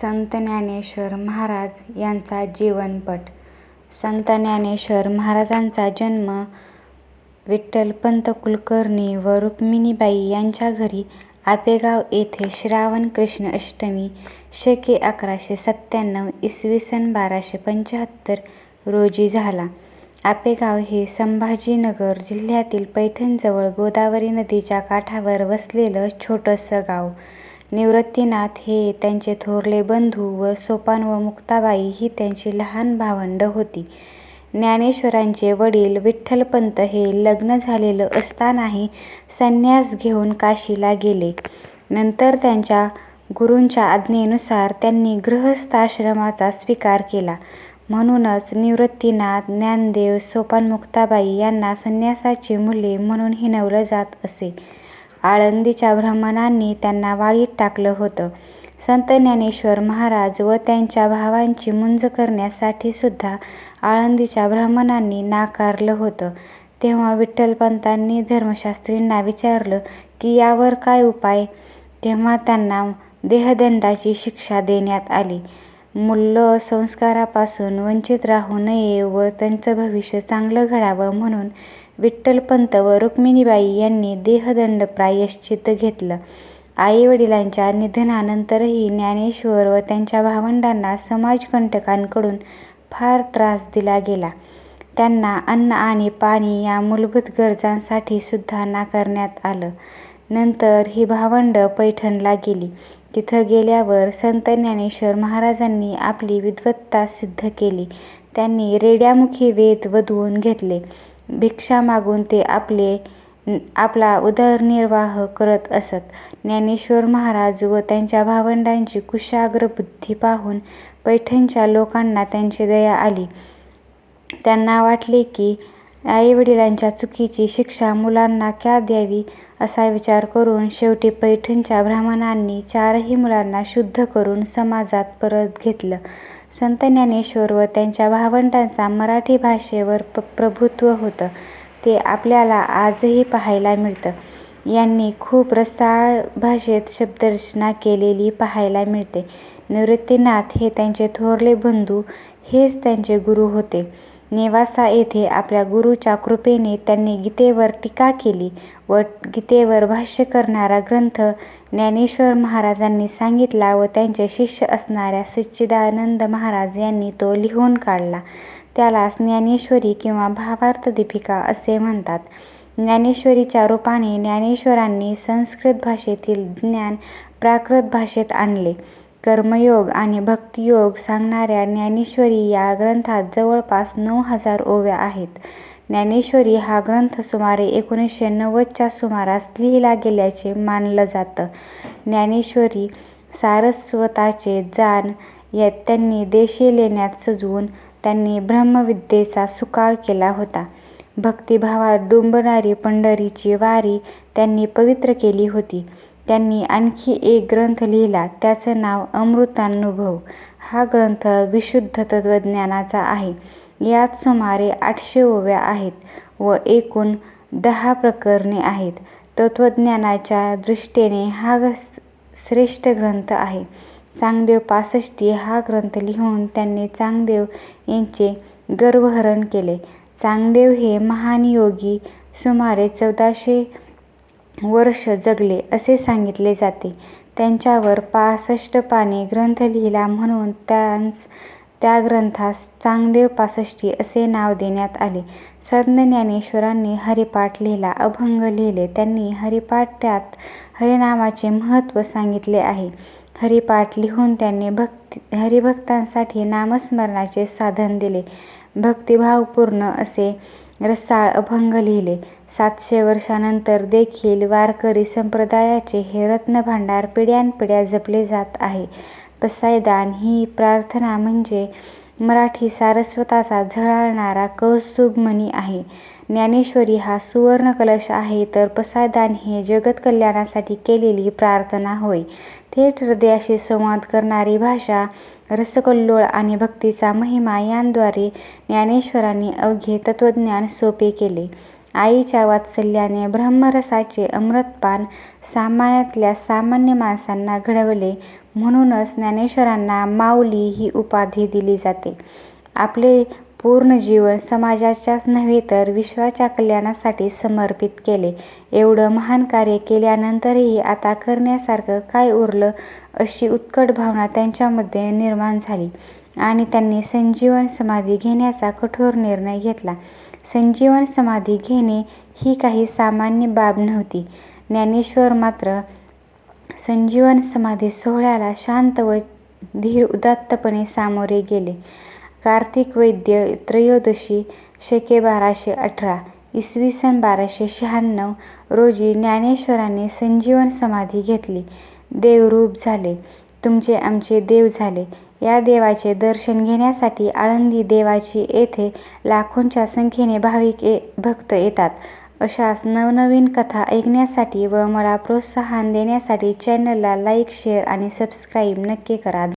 संत ज्ञानेश्वर महाराज यांचा जीवनपट संत ज्ञानेश्वर महाराजांचा जन्म विठ्ठलपंत कुलकर्णी व रुक्मिणीबाई यांच्या घरी आपेगाव येथे श्रावण कृष्ण अष्टमी शके अकराशे सत्त्याण्णव इसवी सन बाराशे पंच्याहत्तर रोजी झाला. आपेगाव हे संभाजीनगर जिल्ह्यातील पैठणजवळ गोदावरी नदीच्या काठावर वसलेलं छोटंसं गाव. निवृत्तीनाथ हे त्यांचे थोरले बंधू व सोपान व मुक्ताबाई ही त्यांची लहान भावंडं होती. ज्ञानेश्वरांचे वडील विठ्ठलपंत हे लग्न झालेलं असतानाही संन्यास घेऊन काशीला गेले. नंतर त्यांच्या गुरूंच्या आज्ञेनुसार त्यांनी गृहस्थाश्रमाचा स्वीकार केला. म्हणूनच निवृत्तीनाथ, ज्ञानदेव, सोपान मुक्ताबाई यांना संन्यासाची मुले म्हणून हिणवलं जात असे. आळंदीच्या ब्राह्मणांनी त्यांना वाळीत टाकलं होतं. संत ज्ञानेश्वर महाराज व त्यांच्या भावांची मुंज करण्यासाठीसुद्धा आळंदीच्या ब्राह्मणांनी नाकारलं होतं. तेव्हा विठ्ठलपंतांनी धर्मशास्त्रींना विचारलं की यावर काय उपाय? तेव्हा त्यांना देहदंडाची शिक्षा देण्यात आली. मुलं संस्कारापासून वंचित राहू नये व त्यांचं भविष्य चांगलं घडावं म्हणून विठ्ठलपंत व रुक्मिणीबाई यांनी देहदंड प्रायश्चित्त घेतलं. आई-वडिलांच्या निधनानंतरही ज्ञानेश्वर व त्यांच्या भावंडांना समाजकंटकांकडून फार त्रास दिला गेला. त्यांना अन्न आणि पाणी या मूलभूत गरजांसाठी सुद्धा नाकारण्यात आलं. नंतर ही भावंडं पैठणला गेली. तिथं गेल्यावर संत ज्ञानेश्वर महाराजांनी आपली विद्वत्ता सिद्ध केली. त्यांनी रेड्यामुखी वेद वधवून घेतले. भिक्षा मागून ते आपला उदरनिर्वाह करत असत. ज्ञानेश्वर महाराज व त्यांच्या भावंडांची कुशाग्र बुद्धी पाहून पैठणच्या लोकांना त्यांची दया आली. त्यांना वाटले की आई-वडिलांच्या चुकीची शिक्षा मुलांना का द्यावी असा विचार करून शेवटी पैठणच्या ब्राह्मणांनी चारही मुलांना शुद्ध करून समाजात परत घेतलं. संत ज्ञानेश्वर व त्यांच्या भावंडांचा मराठी भाषेवर प्रभुत्व होतं ते आपल्याला आजही पाहायला मिळतं. यांनी खूप रसाळ भाषेत शब्दरचना केलेली पाहायला मिळते. निवृत्तीनाथ हे त्यांचे थोरले बंधू हेच त्यांचे गुरू होते. नेवासा येथे आपल्या गुरूच्या कृपेने त्यांनी गीतेवर टीका केली व गीतेवर भाष्य करणारा ग्रंथ ज्ञानेश्वर महाराजांनी सांगितला व त्यांचे शिष्य असणाऱ्या सच्चिदानंद महाराज यांनी तो लिहून काढला. त्यालाच ज्ञानेश्वरी किंवा भावार्थदीपिका असे म्हणतात. ज्ञानेश्वरीच्या रूपाने ज्ञानेश्वरांनी संस्कृत भाषेतील ज्ञान प्राकृत भाषेत आणले. कर्मयोग आणि भक्तियोग सांगणाऱ्या ज्ञानेश्वरी या ग्रंथात जवळपास नऊ हजार ओव्या आहेत. ज्ञानेश्वरी हा ग्रंथ सुमारे एकोणीसशे नव्वदच्या सुमारास लिहिला गेल्याचे मानलं जातं. ज्ञानेश्वरी सारस्वताचे जाण त्यांनी देशी लेण्यात सजवून त्यांनी ब्रह्मविद्येचा सुकाळ केला होता. भक्तिभावात डुंबणारी पंढरीची वारी त्यांनी पवित्र केली होती. त्यांनी आणखी एक ग्रंथ लिहिला त्याचं नाव अमृतानुभव हा ग्रंथ विशुद्ध तत्त्वज्ञानाचा आहे. यात सुमारे आठशे ओव्या आहेत व एकूण दहा प्रकरणे आहेत. तत्त्वज्ञानाच्या दृष्टीने हा श्रेष्ठ ग्रंथ आहे. चांगदेव पासष्टी हा ग्रंथ लिहून त्यांनी चांगदेव यांचे गर्वहरण केले. चांगदेव हे महान योगी सुमारे चौदाशे वर्ष जगले असे सांगितले जाते. त्यांच्यावर पासष्ट पाने ग्रंथ लिहिला म्हणून त्या ग्रंथास चांगदेव पासष्टी असे नाव देण्यात आले. संत ज्ञानेश्वरांनी हरिपाठ लिहिला, अभंग लिहिले. त्यांनी हरिपाठात हरिनामाचे महत्त्व सांगितले आहे. हरिपाठ लिहून त्यांनी हरिभक्तांसाठी नामस्मरणाचे साधन दिले. भक्तिभावपूर्ण असे रसाळ अभंग लिहिले. सातशे वर्षांनंतर देखील वारकरी संप्रदायाचे हे रत्नभांडार पिढ्यानपिढ्या जपले जात आहे. पसायदान ही प्रार्थना म्हणजे मराठी सारस्वताचा झळाळणारा कौस्तुभमणी आहे. ज्ञानेश्वरी हा सुवर्णकलश आहे तर पसायदान हे जगत्कल्याणासाठी केलेली प्रार्थना होय. थेट हृदयाशी संवाद करणारी भाषा, रसकल्लोळ आणि भक्तीचा महिमा यांद्वारे ज्ञानेश्वरांनी अवघे तत्त्वज्ञान सोपे केले. आईच्या वात्सल्याने ब्रह्मरसाचे अमृतपान सामान्यातल्या सामान्य माणसांना घडवले. म्हणूनच ज्ञानेश्वरांना माऊली ही उपाधी दिली जाते. आपले पूर्ण जीवन समाजाच्याच नव्हे तर विश्वाच्या कल्याणासाठी समर्पित केले. एवढं महान कार्य केल्यानंतरही आता करण्यासारखं काय उरलं अशी उत्कट भावना त्यांच्यामध्ये निर्माण झाली आणि त्यांनी संजीवन समाधी घेण्याचा कठोर निर्णय घेतला. संजीवन समाधी घेणे ही काही सामान्य बाब नव्हती. ज्ञानेश्वर मात्र संजीवन समाधी सोहळ्याला शांत व धीर उदात्तपणे सामोरे गेले. कार्तिक वैद्य त्रयोदशी शके बाराशे अठरा, इसवी सन बाराशे शहाण्णव रोजी ज्ञानेश्वरांनी संजीवन समाधी घेतली. देवरूप झाले. तुमचे आमचे देव झाले. या देवाचे दर्शन घेण्यासाठी आळंदी देवाची येथे लाखोंच्या संख्येने भाविक भक्त येतात. अशाच नवनवीन कथा ऐकण्यासाठी व मला प्रोत्साहन देण्यासाठी चॅनलला लाईक, शेअर आणि सबस्क्राईब नक्की करा.